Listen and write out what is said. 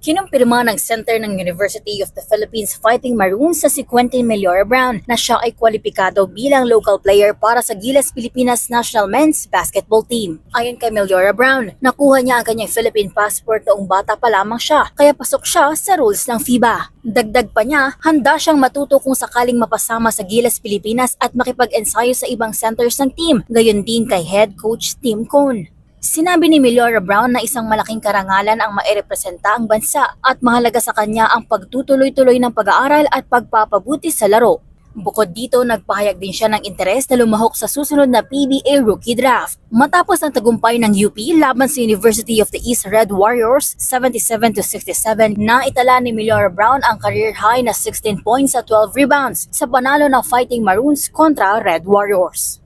Kinumpirma ng Center ng University of the Philippines Fighting Maroons sa si Quentin Meliora Brown na siya ay kwalipikado bilang local player para sa Gilas Pilipinas National Men's Basketball Team. Ayon kay Meliora Brown, nakuha niya ang kanyang Philippine passport noong bata pa lamang siya, kaya pasok siya sa rules ng FIBA. Dagdag pa niya, handa siyang matuto kung sakaling mapasama sa Gilas Pilipinas at makipag-ensayo sa ibang centers ng team, gayon din kay head coach Tim Cone. Sinabi ni Meliora Brown na isang malaking karangalan ang mairepresenta ang bansa at mahalaga sa kanya ang pagtutuloy-tuloy ng pag-aaral at pagpapabuti sa laro. Bukod dito, nagpahayag din siya ng interes na lumahok sa susunod na PBA Rookie Draft. Matapos ang tagumpay ng UP laban sa University of the East Red Warriors 77-67 na itala ni Meliora Brown ang career high na 16 points at 12 rebounds sa panalo ng Fighting Maroons kontra Red Warriors.